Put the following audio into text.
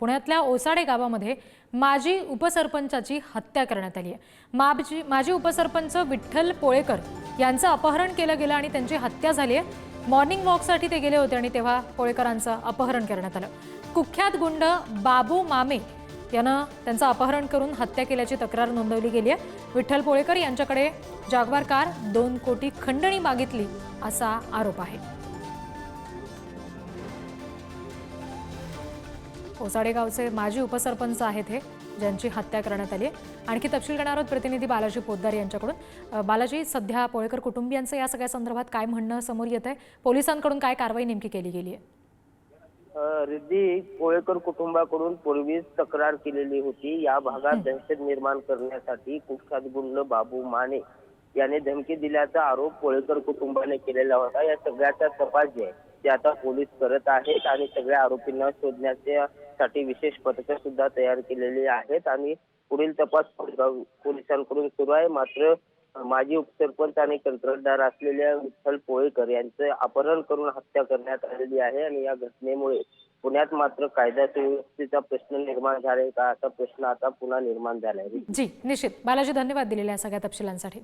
पुण्यातल्या ओसाडे गावामध्ये माजी उपसरपंचाची हत्या करण्यात आली आहे. माजी माजी उपसरपंच विठ्ठल पोळेकर यांचं अपहरण केलं गेलं आणि त्यांची हत्या झाली आहे. मॉर्निंग वॉकसाठी ते गेले होते आणि तेव्हा पोळेकरांचं अपहरण करण्यात आलं. कुख्यात गुंड बाबू मामे यानं त्यांचं अपहरण करून हत्या केल्याची तक्रार नोंदवली गेली आहे. विठ्ठल पोळेकर यांच्याकडे जागवार कार दोन कोटी खंडणी मागितली असा आरोप आहे. ओसाडे गावचे माजी उपसरपंच आहेत हे ज्यांची हत्या करण्यात आली आहे. आणखी तपशील घेणार आहोत प्रतिनिधी बालाजी पोद्दार यांच्याकडून. बालाजी सध्या पोळेकर कुटुंबियांचं या सगळ्या संदर्भात काय म्हणणं समोर येत आहे? पोलिसांकडून काय कारवाई नेमकी केली गेली आहे? रिद्धी कोळेकर कुटुंबाकडून पूर्वीच तक्रार केलेली होती. या भागात दहशत निर्माण करण्यासाठी कुख्यात गुंड बाबू माने याने धमकी दिल्याचा आरोप कोळेकर कुटुंबाने केलेला होता. या सगळ्याचा तपास जे आहे ते आता पोलीस करत आहेत आणि सगळ्या आरोपींना तपासासाठी विशेष पथकं सुद्धा तयार केलेली आहेत. आणि पुढील तपास पोलिसांकडून सुरू आहे. मात्र माजी उपसरपंच आणि कंत्राटदार असलेल्या विठ्ठल पोळेकर यांचं अपहरण करून हत्या करण्यात आलेली आहे. आणि या घटनेमुळे पुण्यात मात्र कायदा सुव्यवस्थेचा प्रश्न निर्माण झालाय का? असा प्रश्न आता पुन्हा निर्माण झालाय. जी निश्चित. बालाजी धन्यवाद दिलेल्या या सगळ्या तपशिलांसाठी.